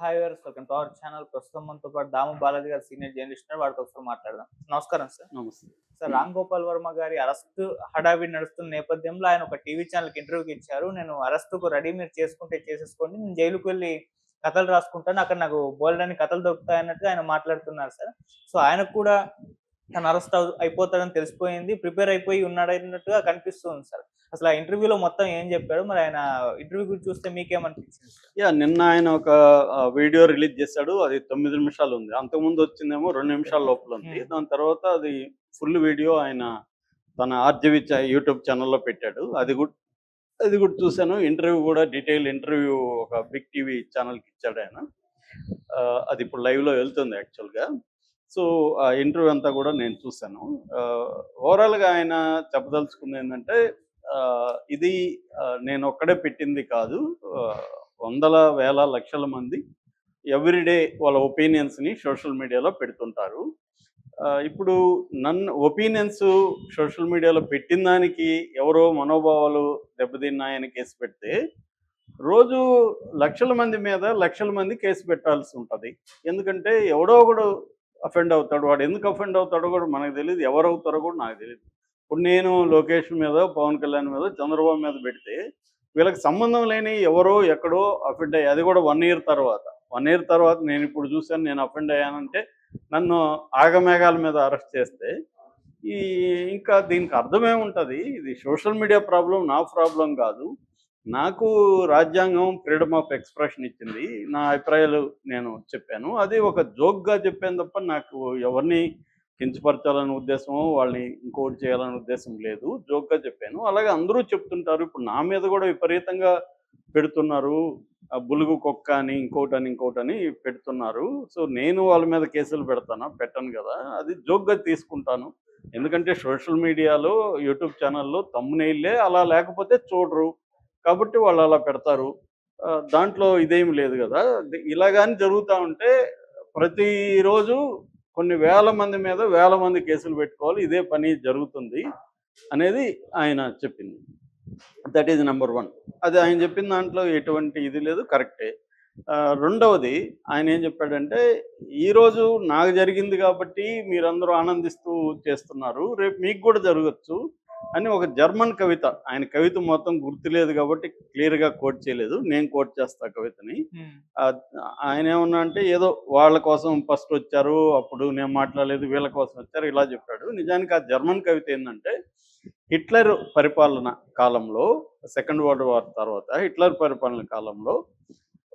Hi welcome to our channel ప్రస్తుతం మనతో పాటు దాము బాలాజీ గారు సీనియర్ జర్నలిస్ట్. వాడితో ఒకసారి మాట్లాడదాం. నమస్కారం సార్. నమస్తే. సార్ రామ్ గోపాల్ వర్మ గారి అరెస్ట్ హడావిడి నడుస్తున్న నేపథ్యంలో ఆయన ఒక టీవీ ఛానల్కి ఇంటర్వ్యూకి ఇచ్చారు. నేను అరెస్ట్కు రెడీ. మీరు చేసుకుంటే చేసేసుకోండి. నేను జైలుకు వెళ్ళి కథలు రాసుకుంటాను. అక్కడ నాకు బోల్డని కథలు దొరుకుతాయి అన్నట్టుగా ఆయన మాట్లాడుతున్నారు సార్. సో ఆయనకు కూడా తను అరెస్ట్ అయిపోతాడని తెలిసిపోయింది. ప్రిపేర్ అయిపోయి ఉన్నాడన్నట్టుగా కనిపిస్తుంది సార్. అసలు ఆ ఇంటర్వ్యూలో మొత్తం ఏం చెప్పాడు? మరి ఆయన ఇంటర్వ్యూ గురించి చూస్తే మీకేమనిపించింది? యా నిన్న ఆయన ఒక వీడియో రిలీజ్ చేశాడు. అది తొమ్మిది నిమిషాలు ఉంది. అంతకుముందు వచ్చిందేమో రెండు నిమిషాల లోపల ఉంది. దాని తర్వాత అది ఫుల్ వీడియో ఆయన తన ఆర్జవి యూట్యూబ్ ఛానల్లో పెట్టాడు. అది కూడా అది కూడా చూశాను. ఇంటర్వ్యూ కూడా డీటెయిల్ ఇంటర్వ్యూ ఒక బిగ్ టీవీ ఛానల్కి ఇచ్చాడు ఆయన. అది ఇప్పుడు లైవ్లో వెళ్తుంది యాక్చువల్గా. సో ఆ ఇంటర్వ్యూ అంతా కూడా నేను చూశాను. ఓవరాల్గా ఆయన చెప్పదలుచుకుంది ఏంటంటే ఇది నేను ఒక్కడే పెట్టింది కాదు. వందల వేల లక్షల మంది ఎవ్రీడే వాళ్ళ ఒపీనియన్స్ని సోషల్ మీడియాలో పెడుతుంటారు. ఆ, ఇప్పుడు నన్ను ఒపీనియన్స్ సోషల్ మీడియాలో పెట్టిన దానికి ఎవరో మనోభావాలు దెబ్బతిన్నాయని కేసు పెడితే రోజు లక్షల మంది మీద లక్షల మంది కేసు పెట్టాల్సి ఉంటుంది. ఎందుకంటే ఎవడో ఒకడు అఫెండ్ అవుతాడు. వాడు ఎందుకు అఫెండ్ అవుతాడో కూడా మనకు తెలియదు ఎవరు అవుతారో కూడా నాకు తెలియదు ఇప్పుడు నేను లోకేష్ మీద పవన్ కళ్యాణ్ మీద చంద్రబాబు మీద పెడితే వీళ్ళకి సంబంధం లేని ఎవరో ఎక్కడో అఫెండ్ అయ్యి అది కూడా వన్ ఇయర్ తర్వాత. వన్ ఇయర్ తర్వాత నేను ఇప్పుడు చూశాను నేను అఫెండ్ అయ్యానంటే నన్ను ఆగమేఘాల మీద అరెస్ట్ చేస్తే ఈ ఇంకా దీనికి అర్థమేముంటుంది ఇది సోషల్ మీడియా ప్రాబ్లం నా ప్రాబ్లం కాదు. నాకు రాజ్యాంగం ఫ్రీడమ్ ఆఫ్ ఎక్స్ప్రెషన్ ఇచ్చింది. నా అభిప్రాయాలు నేను చెప్పాను. అది ఒక జోక్గా చెప్పాను తప్ప నాకు ఎవరిని కించపరచాలనే ఉద్దేశం వాళ్ళని ఇంకోటి చేయాలనే ఉద్దేశం లేదు. జోక్గా చెప్పాను. అలాగే అందరూ చెప్తుంటారు. ఇప్పుడు నా మీద కూడా విపరీతంగా పెడుతున్నారు. ఆ బులుగు కుక్క అని ఇంకోటి అని ఇంకోటి అని పెడుతున్నారు. సో నేను వాళ్ళ మీద కేసులు పెడతాను? పెట్టను కదా. అది జోక్గా తీసుకుంటాను. ఎందుకంటే సోషల్ మీడియాలో యూట్యూబ్ ఛానల్లో తమ్మునైల్లే అలా లేకపోతే చూడరు. కాబట్టి వాళ్ళు అలా పెడతారు. దాంట్లో ఇదేం లేదు కదా. ఇలాగాని జరుగుతూ ఉంటే ప్రతిరోజు కొన్ని వేల మంది మీద వేల మంది కేసులు పెట్టుకోవాలి ఇదే పని జరుగుతుంది అనేది ఆయన చెప్పింది. దట్ ఈజ్ నెంబర్ వన్ అది ఆయన చెప్పిన దాంట్లో ఎటువంటి ఇది లేదు కరెక్టే. రెండవది ఆయన ఏం చెప్పాడంటే ఈరోజు నాకు జరిగింది కాబట్టి మీరందరూ ఆనందిస్తూ చేస్తున్నారు రేపు మీకు కూడా జరగచ్చు అని ఒక జర్మన్ కవిత. ఆయన కవిత మొత్తం గుర్తులేదు కాబట్టి క్లియర్గా కోట్ చేయలేదు. నేను కోట్ చేస్తా కవితని. ఆయన ఏమన్నా అంటే ఏదో వాళ్ళ కోసం ఫస్ట్ వచ్చారు అప్పుడు నేను మాట్లాడలేదు వీళ్ళ కోసం వచ్చారు ఇలా చెప్పాడు. నిజానికి ఆ జర్మన్ కవిత ఏంటంటే హిట్లర్ పరిపాలన కాలంలో సెకండ్ వరల్డ్ వార్ తర్వాత హిట్లర్ పరిపాలన కాలంలో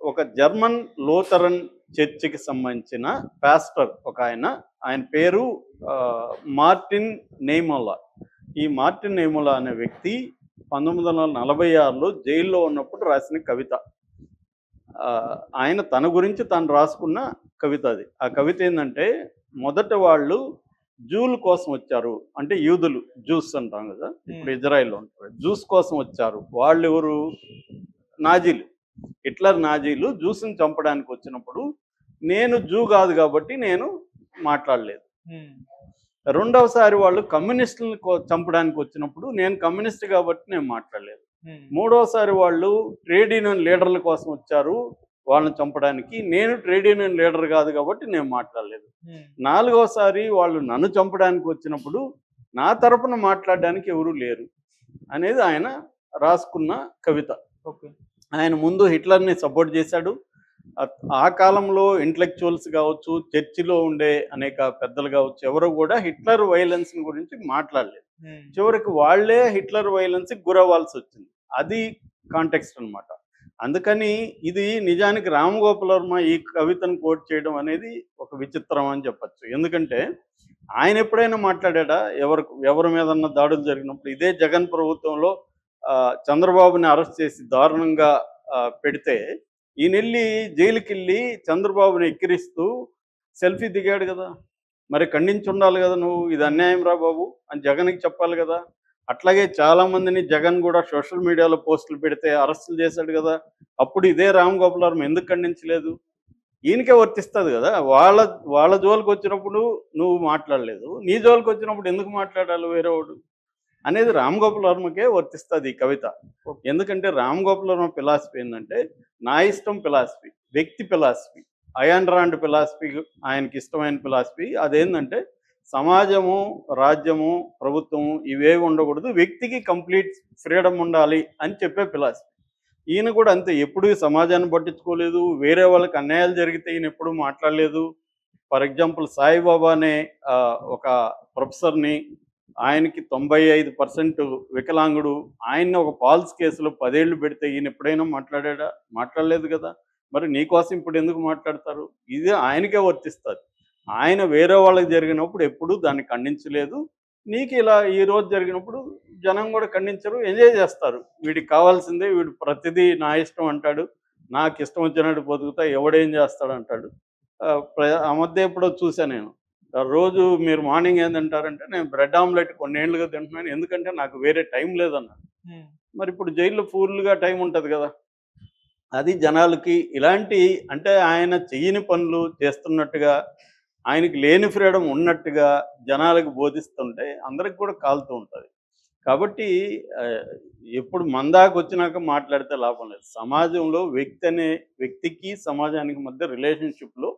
ఒక జర్మన్ లోతరన్ చర్చికి సంబంధించిన పాస్టర్ ఒక ఆయన ఆయన పేరు మార్టిన్ నెయ్మోలా. ఈ మార్టిన్ నెయ్మోలా అనే వ్యక్తి పంతొమ్మిది వందల నలభై ఆరులో జైల్లో ఉన్నప్పుడు రాసిన కవిత. ఆయన తన గురించి తను రాసుకున్న కవిత అది. ఆ కవిత ఏంటంటే మొదట వాళ్ళు జూల కోసం వచ్చారు. అంటే యూదులు జ్యూస్ అంటాం కదా ఇప్పుడు ఇజ్రాయిల్లో ఉంటారు. జ్యూస్ కోసం వచ్చారు. వాళ్ళు ఎవరు నాజీలు. హిట్లర్ నాజీలు జ్యూస్ని చంపడానికి వచ్చినప్పుడు నేను జూ కాదు కాబట్టి నేను మాట్లాడలేదు. రెండవసారి వాళ్ళు కమ్యూనిస్టులను చంపడానికి వచ్చినప్పుడు నేను కమ్యూనిస్ట్ కాబట్టి నేను మాట్లాడలేదు. మూడవసారి వాళ్ళు ట్రేడ్ యూనియన్ లీడర్ల కోసం వచ్చారు వాళ్ళని చంపడానికి. నేను ట్రేడ్ యూనియన్ లీడర్ కాదు కాబట్టి నేను మాట్లాడలేదు. నాలుగవసారి వాళ్ళు నన్ను చంపడానికి వచ్చినప్పుడు నా తరపున మాట్లాడడానికి ఎవరు లేరు అనేది ఆయన రాసుకున్న కవిత. ఓకే. ఆయన ముందు హిట్లర్ని సపోర్ట్ చేశాడు. ఆ- కాలంలో ఇంటలెక్చువల్స్ కావచ్చు చర్చిలో ఉండే అనేక పెద్దలు కావచ్చు ఎవరు కూడా హిట్లర్ వైలెన్స్ గురించి మాట్లాడలేదు. చివరికి వాళ్ళే హిట్లర్ వైలెన్స్కి గురవ్వాల్సి వచ్చింది. అది కాంటెక్స్ట్ అన్నమాట. అందుకని ఇది నిజానికి రామగోపాల్ వర్మ ఈ కవితను కోట్ చేయడం అనేది ఒక విచిత్రం అని చెప్పచ్చు. ఎందుకంటే ఆయన ఎప్పుడైనా మాట్లాడా ఎవరు ఎవరి మీదన్నా దాడులు జరిగినప్పుడు ఇదే జగన్ ప్రభుత్వంలో చంద్రబాబుని అరెస్ట్ చేసి దారుణంగా పెడితే ఈయన వెళ్ళి జైలుకి వెళ్ళి చంద్రబాబుని ఎక్కిరిస్తూ సెల్ఫీ దిగాడు కదా. మరి ఖండించి ఉండాలి కదా నువ్వు ఇది అన్యాయం రా బాబు అని జగన్కి చెప్పాలి కదా. అట్లాగే చాలా మందిని జగన్ కూడా సోషల్ మీడియాలో పోస్టులు పెడితే అరెస్టులు చేశాడు కదా. అప్పుడు ఇదే రామ్ గోపాల్ వర్మ ఎందుకు ఖండించలేదు? ఈయనకే వర్తిస్తుంది కదా. వాళ్ళ వాళ్ళ జోలికి వచ్చినప్పుడు నువ్వు మాట్లాడలేదు. నీ జోలికి వచ్చినప్పుడు ఎందుకు మాట్లాడాలి వేరేవాడు? అనేది రామ్ గోపాల్ వర్మకే వర్తిస్తుంది ఈ కవిత. ఎందుకంటే రామ్ గోపాల్ వర్మ ఫిలాసఫీ ఏంటంటే నా ఇష్టం ఫిలాసఫీ వ్యక్తి ఫిలాసఫీ. అయాన్ రాండ్ ఫిలాసఫీ ఆయనకి ఇష్టమైన ఫిలాసఫీ అదేంటంటే సమాజము రాజ్యము ప్రభుత్వము ఇవేవి ఉండకూడదు వ్యక్తికి కంప్లీట్ ఫ్రీడమ్ ఉండాలి అని చెప్పే ఫిలాసఫీ. ఈయన కూడా అంతే ఎప్పుడు సమాజాన్ని పట్టించుకోలేదు వేరే వాళ్ళకి అన్యాయాలు జరిగితే ఈయన ఎప్పుడు మాట్లాడలేదు. ఫర్ ఎగ్జాంపుల్ సాయిబాబా అనే ఒక ప్రొఫెసర్ని ఆయనకి తొంభై ఐదు పర్సెంట్ వికలాంగుడు. ఆయన్ని ఒక పాల్స్ కేసులో పదేళ్ళు పెడితే ఈయన ఎప్పుడైనా మాట్లాడా మాట్లాడలేదు కదా. మరి నీకోసం ఇప్పుడు ఎందుకు మాట్లాడతారు? ఇది ఆయనకే వర్తిస్తుంది. ఆయన వేరే వాళ్ళకి జరిగినప్పుడు ఎప్పుడు దాన్ని ఖండించలేదు. నీకు ఇలా ఈ రోజు జరిగినప్పుడు జనం కూడా ఖండించరు ఎంజాయ్ చేస్తారు. వీడికి కావాల్సిందే వీడు ప్రతిదీ నా ఇష్టం అంటాడు. నాకు ఇష్టం వచ్చినట్టు బతుకుతా ఎవడేం చేస్తాడు అంటాడు ఆ, ప్ర- ఆ మధ్య ఎప్పుడో చూసా నేను. రోజు మీరు మార్నింగ్ ఏం తింటారంటే నేను బ్రెడ్ ఆమ్లెట్ కొన్నేళ్ళుగా తింటున్నాను ఎందుకంటే నాకు వేరే టైం లేదన్నాడు మరి ఇప్పుడు జైల్లో ఫుల్గా టైం ఉంటుంది కదా. అది జనాలకి ఇలాంటి అంటే ఆయన చెయ్యని పనులు చేస్తున్నట్టుగా ఆయనకి లేని ఫ్రీడమ్ ఉన్నట్టుగా జనాలకు బోధిస్తుంటే అందరికి కూడా కాలుతూ ఉంటుంది. కాబట్టి ఎప్పుడు మందాకు వచ్చినాక మాట్లాడితే లాభం లేదు. సమాజంలో వ్యక్తి అనే వ్యక్తికి సమాజానికి మధ్య రిలేషన్షిప్లో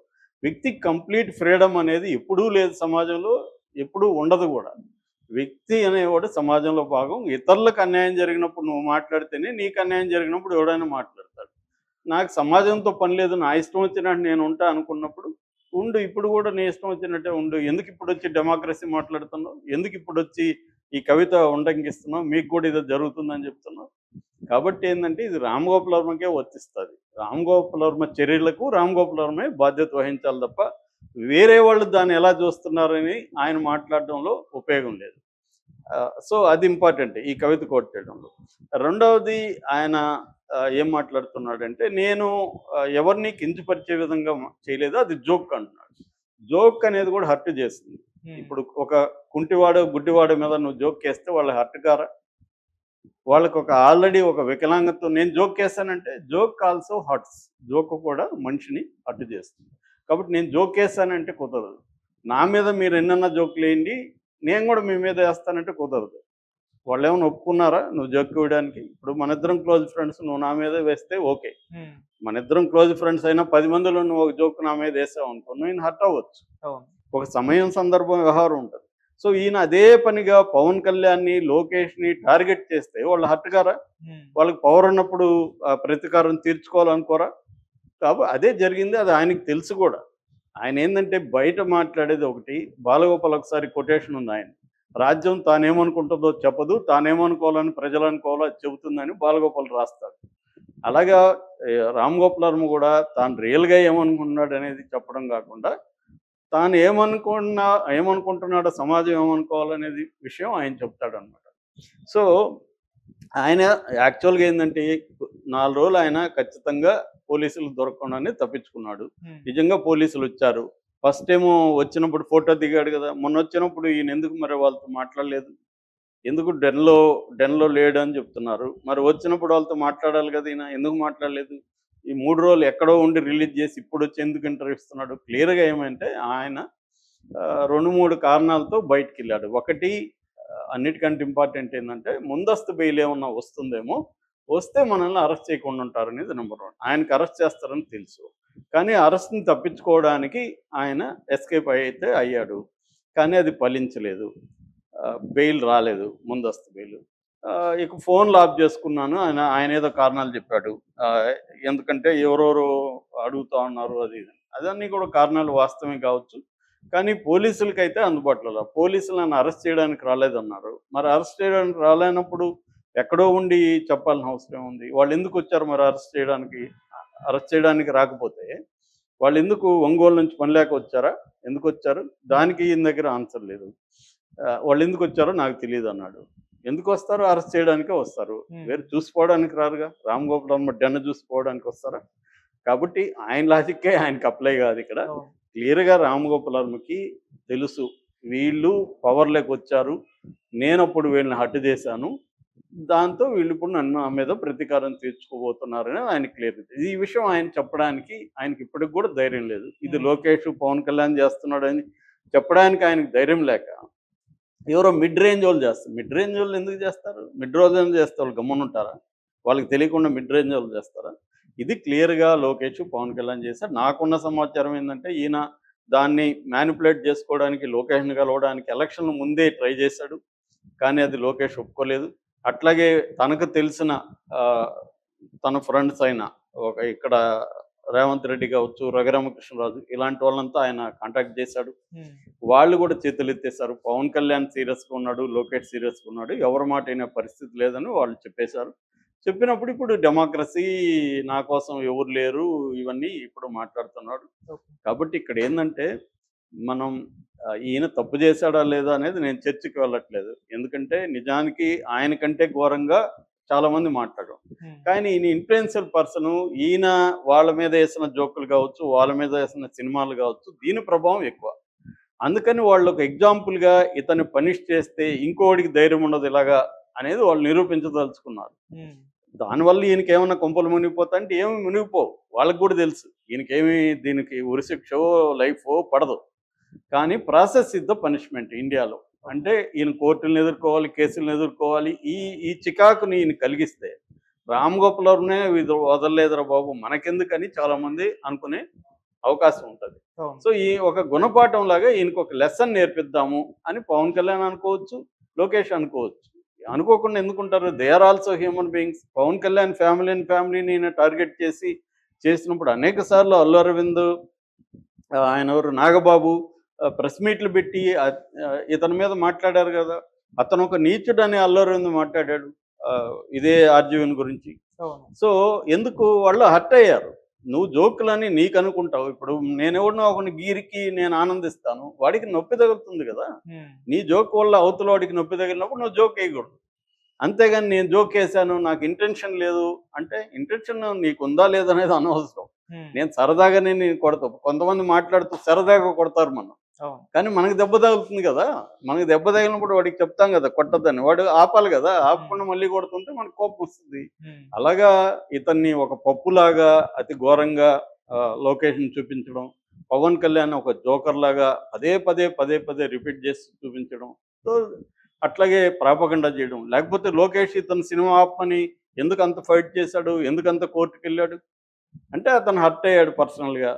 వ్యక్తి కంప్లీట్ ఫ్రీడమ్ అనేది ఎప్పుడూ లేదు సమాజంలో ఎప్పుడూ ఉండదు కూడా. వ్యక్తి అనేవాడు సమాజంలో భాగం. ఇతరులకు అన్యాయం జరిగినప్పుడు నువ్వు మాట్లాడితేనే నీకు అన్యాయం జరిగినప్పుడు ఎవడైనా మాట్లాడతాడు. నాకు సమాజంతో పని లేదు నా ఇష్టం వచ్చినట్టు నేను ఉంటా అనుకున్నప్పుడు ఉండు ఇప్పుడు కూడా నీ ఇష్టం వచ్చినట్టే ఉండు. ఎందుకు ఇప్పుడు వచ్చి డెమోక్రసీ మాట్లాడుతున్నావు? ఎందుకు ఇప్పుడు వచ్చి ఈ కవిత ఉండంగిస్తున్నావు మీకు కూడా ఇది జరుగుతుందని చెప్తున్నావు. కాబట్టి ఏంటంటే ఇది రామ్ గోపాల్ వర్మకే వర్తిస్తుంది. రామ్ గోపాల్ వర్మ చర్యలకు రామ్ గోపాల్ వర్మే బాధ్యత వహించాలి తప్ప వేరే వాళ్ళు దాన్ని ఎలా చూస్తున్నారని ఆయన మాట్లాడడంలో ఉపయోగం లేదు. సో అది ఇంపార్టెంట్ ఈ కవిత కోట్ చేయడంలో. రెండవది ఆయన ఏం మాట్లాడుతున్నాడంటే నేను ఎవరిని కించపరిచే విధంగా చేయలేదు అది జోక్ అంటున్నాడు. జోక్ అనేది కూడా హర్ట్ చేస్తుంది. ఇప్పుడు ఒక కుంటివాడు గుడ్డివాడు మీద నువ్వు జోక్ వేస్తే వాళ్ళ హర్ట్ కారా? వాళ్ళకి ఒక ఆల్రెడీ ఒక వికలాంగతో నేను జోక్ వేస్తానంటే జోక్ ఆల్సో హర్ట్స్. జోక్ కూడా మనిషిని హర్ట్ చేస్తుంది. కాబట్టి నేను జోక్ వేస్తానంటే కుదరదు. నా మీద మీరు ఎన్నన్నా జోకులు వేయండి నేను కూడా మీ మీద వేస్తానంటే కుదరదు. వాళ్ళు ఏమైనా ఒప్పుకున్నారా? నువ్వు జోక్ వేయడానికి? ఇప్పుడు మన ఇద్దరం క్లోజ్ ఫ్రెండ్స్ నువ్వు నా మీద వేస్తే ఓకే. మన ఇద్దరం క్లోజ్ ఫ్రెండ్స్ అయినా పది మందిలో నువ్వు ఒక జోక్ నా మీద వేసావు అనుకో నేను హర్ట్ అవ్వచ్చు. ఒక సమయం సందర్భం వ్యవహారం ఉంటుంది. సో ఈయన అదే పనిగా పవన్ కళ్యాణ్ని లోకేష్ని టార్గెట్ చేస్తే వాళ్ళు ఉమ్, వాళ్ళకి పవర్ ఉన్నప్పుడు ఆ ప్రతీకారం తీర్చుకోవాలనుకోరా? కాబట్టి అదే జరిగింది అది ఆయనకి తెలుసు కూడా. ఆయన ఏంటంటే బయట మాట్లాడేది ఒకటి బాలగోపాల్ ఒకసారి కొటేషన్ ఉంది ఆయన. రాజ్యం తానేమనుకుంటుందో చెప్పదు తానేమనుకోవాలని ప్రజలు అనుకోవాలో చెబుతుందని బాలగోపాల్ రాస్తాడు. అలాగా రామ్ గోపాల్ వర్మ కూడా తాను రియల్గా ఏమనుకుంటున్నాడు అనేది చెప్పడం కాకుండా తాను ఏమనుకున్నా ఏమనుకుంటున్నాడో సమాజం ఏమనుకోవాలనేది విషయం ఆయన చెప్తాడు అనమాట సో ఆయన యాక్చువల్గా ఏంటంటే నాలుగు రోజులు ఆయన ఖచ్చితంగా పోలీసులు దొరకకుండానే తప్పించుకున్నాడు. నిజంగా పోలీసులు వచ్చారు. ఫస్ట్ ఏమో వచ్చినప్పుడు ఫోటో దిగాడు కదా మొన్న వచ్చినప్పుడు ఈయన ఎందుకు మరి వాళ్ళతో మాట్లాడలేదు? ఎందుకు డెన్లో డెన్లో లేడు అని చెప్తున్నారు. మరి వచ్చినప్పుడు వాళ్ళతో మాట్లాడాలి కదా ఈయన ఎందుకు మాట్లాడలేదు? ఈ మూడు రోజులు ఎక్కడో ఉండి రిలీజ్ చేసి ఇప్పుడు వచ్చి ఎందుకు ఇంటర్వ్యూ ఇస్తున్నాడు? క్లియర్గా ఏమంటే ఆయన రెండు మూడు కారణాలతో బయటికి వెళ్ళాడు ఒకటి అన్నిటికంటే ఇంపార్టెంట్ ఏంటంటే ముందస్తు బెయిల్ ఏమన్నా వస్తుందేమో వస్తే మనల్ని అరెస్ట్ చేయకుండా ఉంటారు అనేది నెంబర్ వన్. ఆయనకి అరెస్ట్ చేస్తారని తెలుసు. కానీ అరెస్ట్ని తప్పించుకోవడానికి ఆయన ఎస్కేప్ అయితే అయ్యాడు. కానీ అది ఫలించలేదు. బెయిల్ రాలేదు ముందస్తు బెయిల్. ఇక ఫోన్ లాప్ చేసుకున్నాను. ఆయన ఆయన ఏదో కారణాలు చెప్పాడు. ఆ, ఎందుకంటే ఎవరెవరు అడుగుతా ఉన్నారు అది ఇది. అని. అదన్నీ కూడా కారణాలు వాస్తవమే కావచ్చు. కానీ పోలీసులకి అయితే అందుబాటులో పోలీసులు నన్ను అరెస్ట్ చేయడానికి రాలేదన్నారు. మరి అరెస్ట్ చేయడానికి రాలేనప్పుడు ఎక్కడో ఉండి చెప్పాల్సిన అవసరం ఉంది. వాళ్ళు ఎందుకు వచ్చారు మరి అరెస్ట్ చేయడానికి? అరెస్ట్ చేయడానికి రాకపోతే వాళ్ళు ఎందుకు ఒంగోలు నుంచి పని లేక వచ్చారా? ఎందుకు వచ్చారు? దానికి ఈయన దగ్గర ఆన్సర్ లేదు. వాళ్ళు ఎందుకు వచ్చారో నాకు తెలియదు అన్నాడు. ఎందుకు వస్తారు అరెస్ట్ చేయడానికే వస్తారు. వేరు చూసుకోవడానికి రారుగా. రామ్ గోపాల్ వర్మ డెన్న చూసుకోవడానికి వస్తారా? కాబట్టి ఆయన లాజిక్కే ఆయనకి అప్లై కాదు ఇక్కడ. క్లియర్గా రామ్ గోపాల్ వర్మకి తెలుసు. వీళ్ళు పవర్లోకి వచ్చారు. నేను అప్పుడు వీళ్ళని హట్టు చేశాను. దాంతో వీళ్ళు ఇప్పుడు నన్ను నా మీద ప్రతీకారం తీర్చుకోబోతున్నారని ఆయన క్లియర్ ఈ విషయం ఆయన చెప్పడానికి ఆయనకి ఇప్పటికి కూడా ధైర్యం లేదు. ఇది. లోకేష్ పవన్ కళ్యాణ్ చేస్తున్నాడని చెప్పడానికి ఆయనకి ధైర్యం లేక ఎవరో మిడ్ రేంజ్ వాళ్ళు చేస్తారు. మిడ్ రేంజ్ వాళ్ళు ఎందుకు చేస్తారు? మిడ్ రేంజ్ చేస్తే వాళ్ళు ఉంటారా వాళ్ళకి తెలియకుండా మిడ్ రేంజ్ వాళ్ళు చేస్తారా? ఇది క్లియర్గా లోకేష్ పవన్ కళ్యాణ్ చేశారు. నాకున్న సమాచారం ఏంటంటే ఈయన దాన్ని మ్యానిపులేట్ చేసుకోవడానికి లోకేష్ని కలవడానికి ఎలక్షన్ ముందే ట్రై చేశాడు. కానీ అది లోకేష్ ఒప్పుకోలేదు. అట్లాగే తనకు తెలిసిన ఆ, తన ఫ్రెండ్స్ అయిన ఒక ఇక్కడ రేవంత్ రెడ్డి కావచ్చు రఘురామకృష్ణరాజు ఇలాంటి వాళ్ళంతా ఆయన కాంటాక్ట్ చేశాడు. వాళ్ళు కూడా చేతులు ఎత్తేసారు పవన్ కళ్యాణ్ సీరియస్గా ఉన్నాడు లోకేష్ సీరియస్గా ఉన్నాడు. ఎవరి మాట అయినా పరిస్థితి లేదని వాళ్ళు చెప్పేశారు. చెప్పినప్పుడు ఇప్పుడు డెమోక్రసీ నా కోసం ఎవరు లేరు ఇవన్నీ ఇప్పుడు మాట్లాడుతున్నాడు. కాబట్టి ఇక్కడ ఏంటంటే మనం ఈయన తప్పు చేశాడా లేదా అనేది నేను చర్చకి వెళ్ళట్లేదు. ఎందుకంటే నిజానికి ఆయన కంటే ఘోరంగా చాలా మంది మాట్లాడారు. ఉమ్, కానీ ఈయన ఇన్ఫ్లుయెన్షియల్ పర్సన్ ఈయన వాళ్ళ మీద వేసిన జోకులు కావచ్చు వాళ్ళ మీద వేసిన సినిమాలు కావచ్చు దీని ప్రభావం ఎక్కువ. అందుకని వాళ్ళు ఒక ఎగ్జాంపుల్గా ఇతన్ని పనిష్ చేస్తే ఇంకోడికి ధైర్యం ఉండదు ఇలాగా అనేది వాళ్ళు నిరూపించదలుచుకున్నారు. దానివల్ల ఈయనకి ఏమన్నా కొంపలు మునిగిపోతా అంటే ఏమి మునిగిపోవు. వాళ్ళకి కూడా తెలుసు. ఈయనకేమి దీనికి ఉరిశిక్షో లైఫో పడదు. కానీ ప్రాసెస్ ఇస్ ద పనిష్మెంట్ ఇండియాలో. అంటే ఈయన కోర్టులను ఎదుర్కోవాలి కేసులను ఎదుర్కోవాలి. ఈ ఈ చికాకుని ఈయన కలిగిస్తే రామ్ గోపాలనే వదలలేదురా బాబు మనకెందుకని చాలా మంది అనుకునే అవకాశం ఉంటుంది. సో ఈ ఒక గుణపాఠం లాగా ఈయనకు ఒక లెసన్ నేర్పిద్దాము అని పవన్ కళ్యాణ్ అనుకోవచ్చు లోకేష్ అనుకోవచ్చు. అనుకోకుండా ఎందుకుంటారు? They are also human beings Pavan Kalyan family and ఫ్యామిలీని టార్గెట్ చేసి చేసినప్పుడు అనేక సార్లు అల్లు అరవింద్ ఆయన ఎవరు? నాగబాబు ప్రెస్ మీట్లు పెట్టి ఇతని మీద మాట్లాడారు కదా. అతను ఒక నీచుడు అని అల్లు అరవింద్ మాట్లాడాడు ఇదే ఆర్జీవన్ గురించి. సో ఎందుకు వాళ్ళు హర్ట్ అయ్యారు? నువ్వు జోకులని నీకు అనుకుంటావు ఇప్పుడు నేనెవడినో ఒకని గీరికి నేను ఆనందిస్తాను. వాడికి నొప్పి తగులుతుంది కదా. నీ జోక్ వల్ల అవతల వాడికి నొప్పి తగిలినప్పుడు నువ్వు జోక్ వేయకూడదు. అంతేగాని నేను జోక్ వేసాను నాకు ఇంటెన్షన్ లేదు అంటే ఇంటెన్షన్ నీకు ఉందా లేదనేది అనవసరం. నేను సరదాగానే నేను కొడతాను కొంతమంది మాట్లాడుతూ సరదాగా కొడతారు మనం. కానీ మనకి దెబ్బ తగులుతుంది కదా. మనకి దెబ్బ తగిలినప్పుడు వాడికి చెప్తాం కదా కొట్టద్దని. వాడు ఆపాలి కదా ఆపకుండా మళ్ళీ కొడుతుంటే మనకు కోపం వస్తుంది. అలాగా ఇతన్ని ఒక పప్పులాగా అతి ఘోరంగా లొకేషన్ చూపించడం పవన్ కళ్యాణ్ ఒక జోకర్ లాగా పదే పదే పదే పదే రిపీట్ చేసి చూపించడం సో అట్లాగే ప్రాపగండా చేయడం. లేకపోతే లోకేష్ ఇతను సినిమా ఆపని ఎందుకు అంత ఫైట్ చేశాడు ఎందుకు అంత కోర్టుకు వెళ్ళాడు అంటే అతను హర్ట్ అయ్యాడు పర్సనల్గా.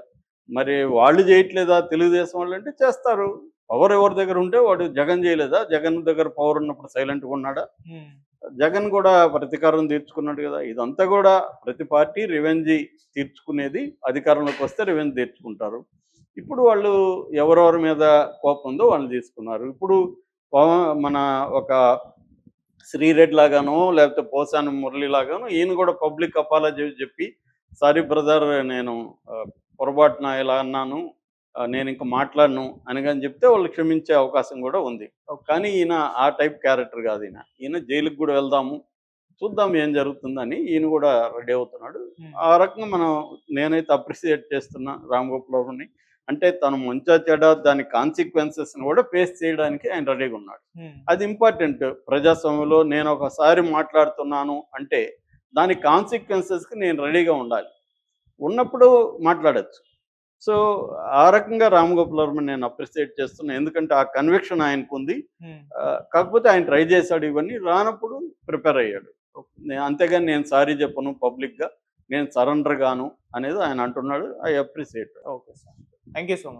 మరి వాళ్ళు చేయట్లేదా? తెలుగుదేశం వాళ్ళు అంటే చేస్తారు. పవర్ ఎవరి దగ్గర ఉంటే వాడు జగన్ చేయలేదా? జగన్ దగ్గర పవర్ ఉన్నప్పుడు సైలెంట్గా ఉన్నాడా? జగన్ కూడా ప్రతీకారం తీర్చుకున్నాడు కదా! ఇదంతా కూడా ప్రతి పార్టీ రివెంజ్ తీర్చుకునేది అధికారంలోకి వస్తే రివెంజ్ తీర్చుకుంటారు. ఇప్పుడు వాళ్ళు ఎవరెవరి మీద కోపం ఉందో వాళ్ళు తీసుకున్నారు. ఇప్పుడు మన ఒక శ్రీరెడ్డి లాగానో లేకపోతే పోసాని మురళి లాగానో ఈయన కూడా పబ్లిక్ అపాలజీ చెప్పి సారీ బ్రదర్ నేను పొరపాటున ఇలా అన్నాను నేను ఇంకా మాట్లాడను అని కానీ చెప్తే వాళ్ళు క్షమించే అవకాశం కూడా ఉంది. కానీ ఈయన ఆ టైప్ క్యారెక్టర్ కాదు ఈయన. ఈయన జైలుకి కూడా వెళ్దాము చూద్దాం ఏం జరుగుతుందని ఈయన కూడా రెడీ అవుతున్నాడు. ఆ రకంగా మనం నేనైతే అప్రిసియేట్ చేస్తున్నా రామ్ గోపాల్ని అంటే తను మంచా చెడ దాని కాన్సిక్వెన్సెస్ కూడా ఫేస్ చేయడానికి ఆయన రెడీగా ఉన్నాడు. అది ఇంపార్టెంట్ ప్రజాస్వామ్యంలో నేను ఒకసారి మాట్లాడుతున్నాను అంటే దాని కాన్సిక్వెన్సెస్కి నేను రెడీగా ఉండాలి. ఉన్నప్పుడు మాట్లాడచ్చు. సో ఆ రకంగా రామ్ గోపాల్ వర్మని నేను అప్రిసియేట్ చేస్తున్నా. ఎందుకంటే ఆ కన్విక్షన్ ఆయనకు ఉంది కాకపోతే ఆయన ట్రై చేశాడు ఇవన్నీ. రానప్పుడు ప్రిపేర్ అయ్యాడు. అంతేగాని నేను సారీ చెప్పను పబ్లిక్గా. నేను సరెండర్ గాను అనేది ఆయన అంటున్నాడు. I appreciate okay sir. Thank you so much.